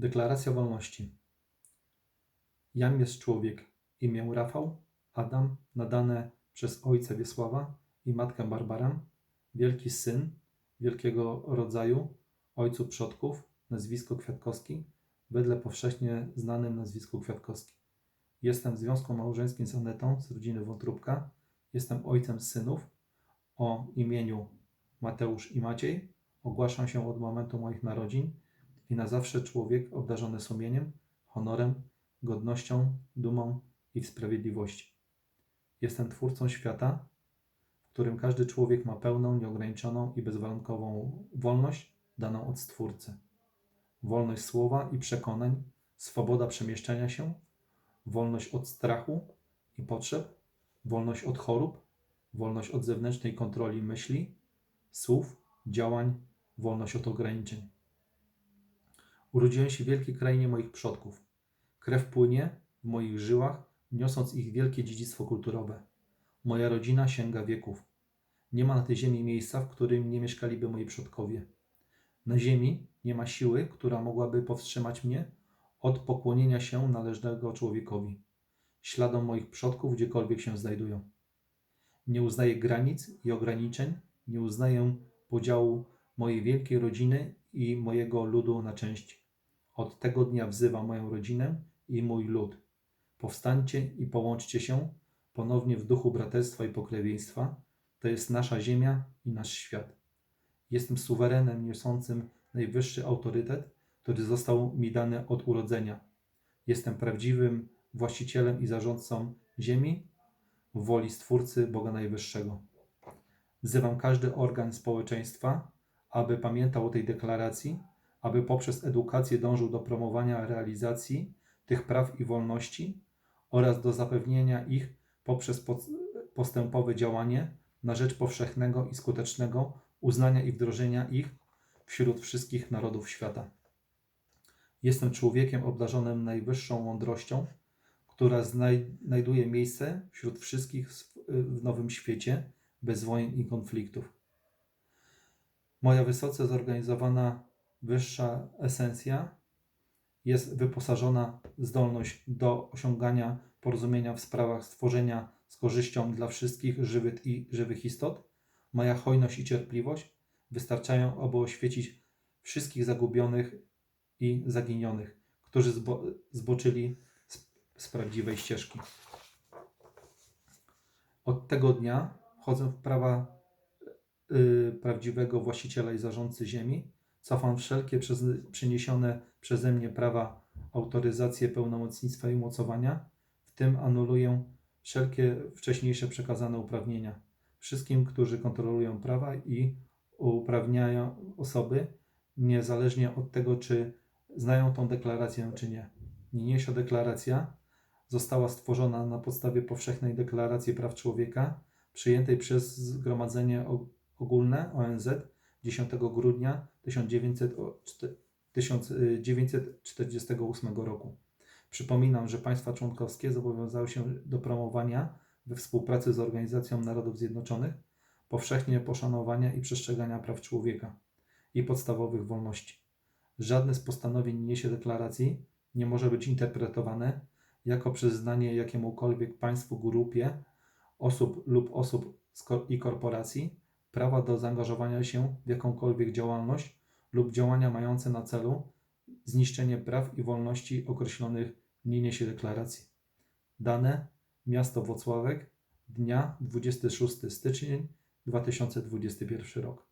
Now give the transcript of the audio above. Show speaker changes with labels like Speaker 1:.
Speaker 1: Deklaracja wolności. Jam jest człowiek. Imię Rafał, Adam, nadane przez ojca Wiesława i matkę Barbarę, wielki syn, wielkiego rodzaju, ojcu przodków, nazwisko Kwiatkowski, wedle powszechnie znanym nazwisku Kwiatkowski. Jestem w związku małżeńskim z Anetą z rodziny Wątróbka. Jestem ojcem synów o imieniu Mateusz i Maciej. Ogłaszam się od momentu moich narodzin i na zawsze człowiek obdarzony sumieniem, honorem, godnością, dumą i w sprawiedliwości. Jestem twórcą świata, w którym każdy człowiek ma pełną, nieograniczoną i bezwarunkową wolność daną od Stwórcy. Wolność słowa i przekonań, swoboda przemieszczania się, wolność od strachu i potrzeb, wolność od chorób, wolność od zewnętrznej kontroli myśli, słów, działań, wolność od ograniczeń. Urodziłem się w wielkiej krainie moich przodków. Krew płynie w moich żyłach, niosąc ich wielkie dziedzictwo kulturowe. Moja rodzina sięga wieków. Nie ma na tej ziemi miejsca, w którym nie mieszkaliby moi przodkowie. Na ziemi nie ma siły, która mogłaby powstrzymać mnie od pokłonienia się należnego człowiekowi, śladom moich przodków, gdziekolwiek się znajdują. Nie uznaję granic i ograniczeń, nie uznaję podziału mojej wielkiej rodziny i mojego ludu na części. Od tego dnia wzywam moją rodzinę i mój lud. Powstańcie i połączcie się ponownie w duchu braterstwa i pokrewieństwa. To jest nasza ziemia i nasz świat. Jestem suwerenem niosącym najwyższy autorytet, który został mi dany od urodzenia. Jestem prawdziwym właścicielem i zarządcą ziemi w woli Stwórcy Boga Najwyższego. Wzywam każdy organ społeczeństwa, aby pamiętał o tej deklaracji, aby poprzez edukację dążył do promowania realizacji tych praw i wolności oraz do zapewnienia ich poprzez postępowe działanie na rzecz powszechnego i skutecznego uznania i wdrożenia ich wśród wszystkich narodów świata. Jestem człowiekiem obdarzonym najwyższą mądrością, która znaj- znajduje miejsce wśród wszystkich w nowym świecie bez wojen i konfliktów. Moja wysoce zorganizowana wyższa esencja jest wyposażona w zdolność do osiągania porozumienia w sprawach stworzenia z korzyścią dla wszystkich żywych i żywych istot. Moja hojność i cierpliwość wystarczają, aby oświecić wszystkich zagubionych i zaginionych, którzy zbo zboczyli z, z prawdziwej ścieżki. Od tego dnia wchodzę w prawa y, prawdziwego właściciela i zarządcy ziemi. Cofam wszelkie przez, przyniesione przeze mnie prawa, autoryzacje, pełnomocnictwa i mocowania, w tym anuluję wszelkie wcześniejsze przekazane uprawnienia. Wszystkim, którzy kontrolują prawa i uprawniają osoby, niezależnie od tego, czy znają tą deklarację, czy nie. Niniejsza deklaracja została stworzona na podstawie powszechnej deklaracji praw człowieka, przyjętej przez Zgromadzenie Ogólne ONZ 10 grudnia 1900 o- czte- 1948 roku. Przypominam, że państwa członkowskie zobowiązały się do promowania we współpracy z Organizacją Narodów Zjednoczonych powszechnie poszanowania i przestrzegania praw człowieka i podstawowych wolności. Żadne z postanowień niniejszej deklaracji nie może być interpretowane jako przyznanie jakiemukolwiek państwu, grupie osób lub osób i korporacji prawa do zaangażowania się w jakąkolwiek działalność lub działania mające na celu zniszczenie praw i wolności określonych w niniejszej deklaracji. Dane miasto Włocławek, dnia 26 stycznia 2021 rok.